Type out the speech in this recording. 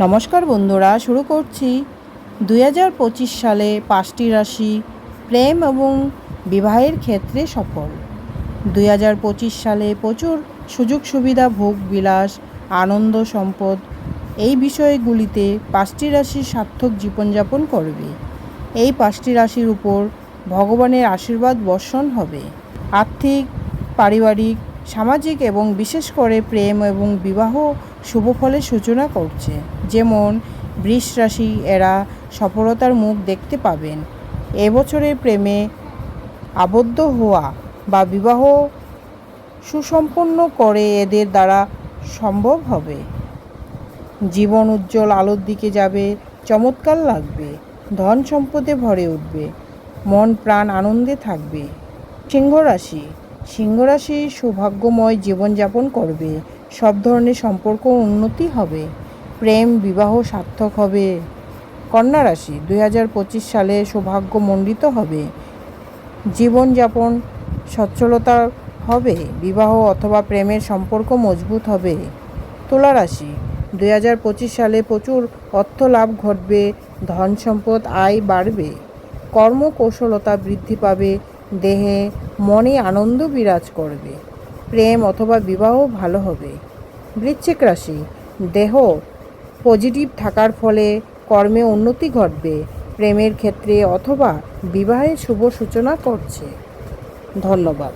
নমস্কার বন্ধুরা, শুরু করছি দুই হাজার পঁচিশ সালে পাঁচটি রাশি প্রেম এবং বিবাহের ক্ষেত্রে সফল। দুই হাজার পঁচিশ সালে প্রচুর সুযোগ সুবিধা, ভোগ, বিলাস, আনন্দ, সম্পদ এই বিষয়গুলিতে পাঁচটি রাশি সার্থক জীবনযাপন করবে। এই পাঁচটি রাশির উপর ভগবানের আশীর্বাদ বর্ষণ হবে। আর্থিক, পারিবারিক, সামাজিক এবং বিশেষ করে প্রেম এবং বিবাহ শুভ ফলের সূচনা করছে। যেমন বৃষ রাশি এরা সফলতার মুখ দেখতে পাবেন। এবছরের প্রেমে আবদ্ধ হওয়া বা বিবাহ সুসম্পন্ন করে এদের দ্বারা সম্ভব হবে। জীবন উজ্জ্বল আলোর দিকে যাবে, চমৎকার লাগবে, ধন সম্পদে ভরে উঠবে, মন প্রাণ আনন্দে থাকবে। সিংহ রাশি সিংহ রাশি সৌভাগ্যময় জীবনযাপন করবে। সব ধরনের সম্পর্ক উন্নতি হবে। প্রেম, বিবাহ সার্থক হবে। কন্যা রাশি, দুই হাজার পঁচিশ সালে হবে। জীবনযাপন সচ্ছলতা হবে। বিবাহ অথবা প্রেমের সম্পর্ক মজবুত হবে। তুলা রাশি, দুই হাজার পঁচিশ সালে প্রচুর অর্থ লাভ ঘটবে, ধন সম্পদ, আয় বাড়বে। কর্মকৌশলতা বৃদ্ধি পাবে, দেহে, মনে আনন্দ বিরাজ করবে। প্রেম অথবা বিবাহ ভালো হবে। বৃশ্চিক রাশি, দেহ পজিটিভ থাকার ফলে কর্মে উন্নতি ঘটবে, প্রেমের ক্ষেত্রে অথবা বিবাহের শুভ সূচনা করছে। ধন্যবাদ।